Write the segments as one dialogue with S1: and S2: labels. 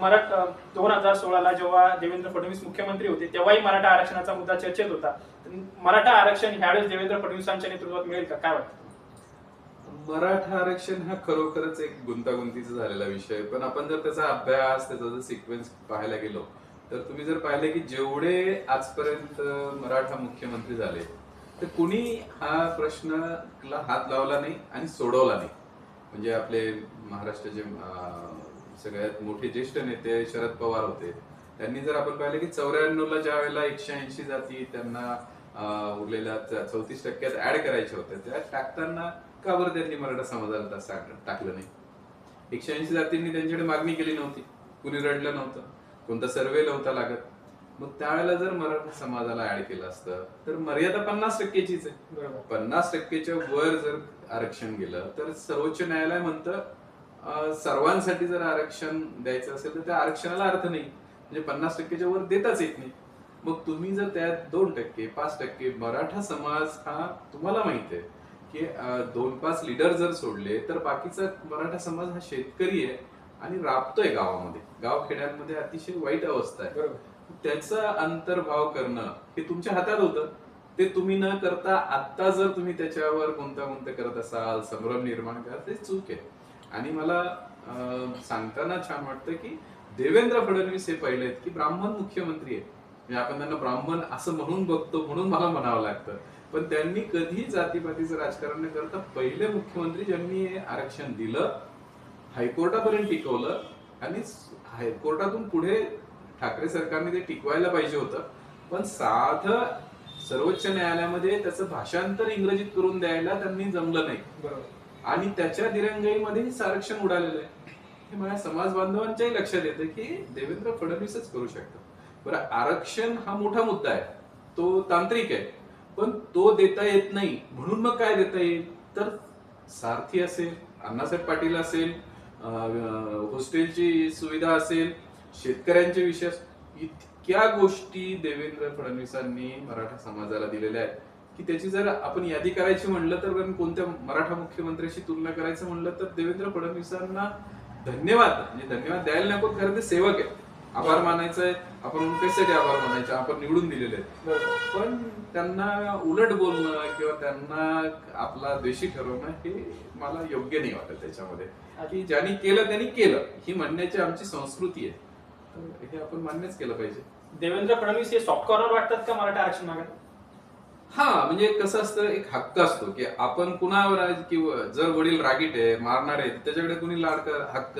S1: मराठा दोन हजार सोळाला जेव्हा देवेंद्र फडणवीस मुख्यमंत्री होते तेव्हाही मराठा आरक्षणाचा मुद्दा चर्चेत होता. तर मराठा आरक्षण ह्यावेळेस देवेंद्र फडणवीसांच्या नेतृत्वात मिळेल का? काय वाटतं?
S2: मराठा आरक्षण हा खरोखरच एक गुंतागुंतीचा झालेला विषय पण आपण जर त्याचा अभ्यास त्याचा जर सिक्वेन्स पाहायला गेलो तर तुम्ही जर पाहिले की जेवढे आजपर्यंत मराठा मुख्यमंत्री झाले तर कुणी हा प्रश्नला हात लावला नाही आणि सोडवला नाही. म्हणजे आपले महाराष्ट्राचे सगळ्यात मोठे ज्येष्ठ नेते शरद पवार होते. त्यांनी जर आपण पाहिलं की चौऱ्याण्णव ला ज्या वेळेला एकशे ऐंशी जाती त्यांना उरलेल्या चौतीस टक्क्यात ऍड करायच्या होत्या त्या टाकताना का बरं त्यांनी मराठा समाजाला टाकलं नाही? एकशे ऐंशी जातींनी त्यांच्याकडे मागणी केली नव्हती. कुणी रडलं नव्हतं. कोणता सर्वे नव्हता लागत. मग त्यावेळेला जर मराठा समाजाला ऍड केलं असतं तर मर्यादा पन्नास टक्केचीच आहे. पन्नास टक्केच्या वर जर आरक्षण गेलं तर सर्वोच्च न्यायालय म्हणतं सर्वांसाठी जर आरक्षण द्यायचं असेल तर त्या आरक्षणाला अर्थ नाही. म्हणजे पन्नास टक्केच्या वर देताच येत नाही. मग तुम्ही जर त्यात दोन टक्के पाच टक्के मराठा समाज हा तुम्हाला माहीत आहे की दोन पाच लिडर जर सोडले तर बाकीचा मराठा समाज हा शेतकरी आहे आणि राबतोय गावामध्ये. गाव खेड्यांमध्ये अतिशय वाईट अवस्था आहे.
S1: बरोबर.
S2: त्याचा अंतर्भाव करणं हे तुमच्या हातात होतं. ते तुम्ही न करता आत्ता जर तुम्ही त्याच्यावर गुंतागुंत करत असाल संभ्रम निर्माण करा ते चूक आहे. आणि मला सांगताना छान वाटतं की देवेंद्र फडणवीस हे पहिले आहेत की ब्राह्मण मुख्यमंत्री आहे म्हणजे आपण त्यांना ब्राह्मण असं म्हणून बघतो म्हणून मला म्हणावं लागतं. पण त्यांनी कधी जातीपातीचं राजकारण न करता पहिले मुख्यमंत्री ज्यांनी हे आरक्षण दिलं हायकोर्टापर्यंत टिकवलं आणि हायकोर्टातून पुढे ठाकरे सरकारने ते टिकवायला पाहिजे होतं. पण साधं सर्वोच्च न्यायालयामध्ये त्याचं भाषांतर इंग्रजीत करून द्यायला त्यांनी जमलं नाही.
S1: बरोबर.
S2: आणि त्याच्या दिरंगाईमध्ये हे आरक्षण उडालेलं आहे. हे माझ्या समाज बांधवांच्याही लक्षात येतं की देवेंद्र फडणवीसच करू शकतात. बरं आरक्षण हा मोठा मुद्दा आहे. तो तांत्रिक आहे. पण तो देता येत नाही. म्हणून मग काय देता येईल? तर सारथी असेल अण्णासाहेब पाटील असेल हॉस्टेलची सुविधा असेल शेतकऱ्यांचे विषय इतक्या गोष्टी देवेंद्र फडणवीसांनी मराठा समाजाला दिलेल्या आहेत. की त्याची जर आपण यादी करायची म्हणलं तर कोणत्या मराठा मुख्यमंत्र्याशी तुलना करायचं म्हणलं तर देवेंद्र फडणवीसांना धन्यवाद. म्हणजे धन्यवाद द्यायला नको कारण ते सेवक आहे आभार मानायचंय आपण कशासाठी आभार मानायचे. आपण निवडून दिलेले आहेत. पण त्यांना उलट बोलणं किंवा त्यांना आपला द्वेषी ठरवणं हे मला योग्य नाही वाटत त्याच्यामध्ये. की ज्यांनी केलं त्यांनी केलं. ही म्हणण्याची आमची संस्कृती आहे. तर हे आपण मान्यच केलं पाहिजे.
S1: देवेंद्र फडणवीस हे सॉफ्ट कॉर्नर वाटतात का मराठा आरक्षण मागायला
S2: हा म्हणजे कसं असतं एक हक्क असतो की आपण कुणावर किंवा जर वडील रागीट आहे मारणार आहे त्याच्याकडे कुणी लाड कर- हक्क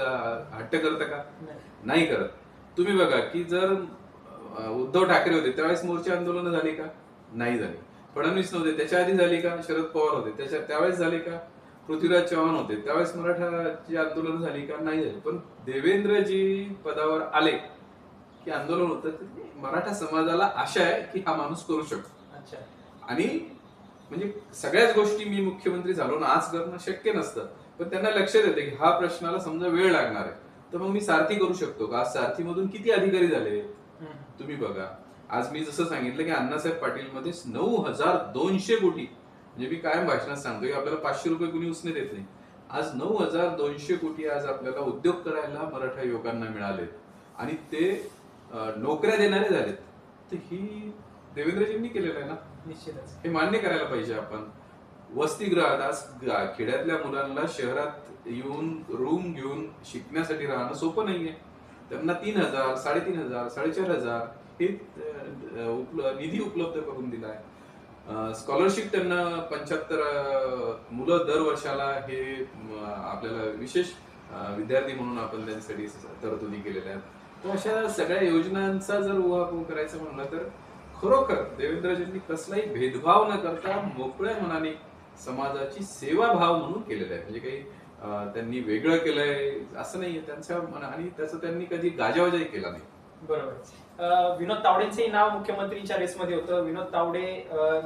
S2: हट्ट करतं का? नाही. करत. तुम्ही बघा की जर उद्धव ठाकरे होते त्यावेळेस मोर्चे आंदोलन झाली का? नाही झाली. फडणवीस नव्हते त्याच्या आधी झाली का? शरद पवार होते त्याच्या त्यावेळेस झाली का? पृथ्वीराज चव्हाण होते त्यावेळेस मराठाची आंदोलन झाली का? नाही झाली. पण देवेंद्रजी पदावर आले की आंदोलन होतं मराठा समाजाला आशा आहे की हा माणूस करू शकतो.
S1: अच्छा.
S2: आणि म्हणजे सगळ्याच गोष्टी मी मुख्यमंत्री झालो ना आज करणं शक्य नसतं. पण त्यांना लक्षात येते की हा प्रश्नाला समजा वेळ लागणार आहे. तर मग मी सारथी करू शकतो का? आज सारथीमधून किती अधिकारी झाले. तुम्ही बघा. आज मी जसं सांगितलं की अण्णासाहेब पाटील मध्ये नऊ हजार दोनशे कोटी. म्हणजे मी कायम भाषणात सांगतो की आपल्याला पाचशे रुपये कुणी उसने देत नाही. आज नऊ हजार दोनशे कोटी आज आपल्याला उद्योग करायला मराठा युवकांना मिळाले आणि ते नोकऱ्या देणारे झालेत. तर ही देवेंद्रजींनी केलेलं आहे ना?
S1: निश्चितच.
S2: हे मान्य करायला पाहिजे आपण. वसतिगृहात आज खेड्यातल्या मुलांना शहरात येऊन रूम घेऊन शिकण्यासाठी राहणं सोपं नाहीये. त्यांना तीन हजार साडेतीन हजार साडेचार हजार हे निधी उपलब्ध करून दिलाय स्कॉलरशिप त्यांना पंच्याहत्तर मुलं दर वर्षाला हे आपल्याला विशेष विद्यार्थी म्हणून आपण त्यांच्यासाठी तरतुदी केलेल्या आहेत. तर अशा सगळ्या योजनांचा जर उहापोह करायचं म्हणलं तर खरोखर देवेंद्रजींनी कसलाही भेदभाव न करता मोकळ्या मनाने समाजाची सेवा भाव म्हणून केलेला आहे. म्हणजे काही त्यांनी वेगळं केलंय असं नाहीये. त्यांच्या मना आणि त्याचं त्यांनी कधी गाजावाजाही केला नाही.
S1: बरोबर. विनोद तावडेंचंही नाव मुख्यमंत्रीच्या रेसमध्ये होतं. विनोद तावडे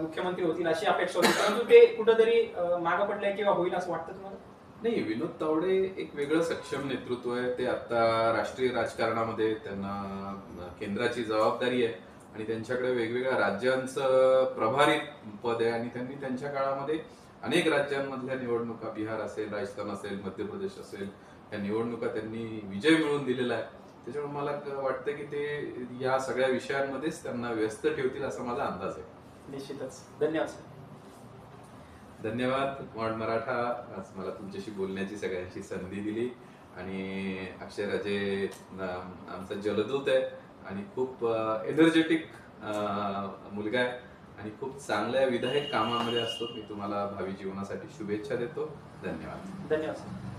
S1: मुख्यमंत्री होतील अशी अपेक्षा होती. परंतु ते कुठंतरी मागं पडलंय किंवा होईल असं वाटतं तुम्हाला?
S2: नाही विनोद तावडे एक वेगळं सक्षम नेतृत्व आहे. ते आता राष्ट्रीय राजकारणामध्ये त्यांना केंद्राची जबाबदारी आहे. आणि त्यांच्याकडे वेगवेगळ्या राज्यांचं प्रभारी पद आहे आणि त्यांनी त्यांच्या काळामध्ये अनेक राज्यांमधल्या निवडणुका बिहार असेल राजस्थान असेल मध्य प्रदेश असेल या निवडणुका त्यांनी विजय मिळवून दिलेला आहे. त्याच्यामुळे मला वाटतं की ते या सगळ्या विषयांमध्येच त्यांना व्यस्त ठेवतील असा माझा अंदाज आहे.
S1: निश्चितच. धन्यवाद
S2: धन्यवाद. मॉड मराठा आज मला तुमच्याशी बोलण्याची सगळ्यांची संधी दिली. आणि अक्षयराजे न- आमचा जलदूत आहे. आणि खूप एनर्जेटिक मुलगा आहे. आणि खूप चांगल्या विधायक कामामध्ये असतो. मी तुम्हाला भावी जीवनासाठी शुभेच्छा देतो. धन्यवाद.
S1: धन्यवाद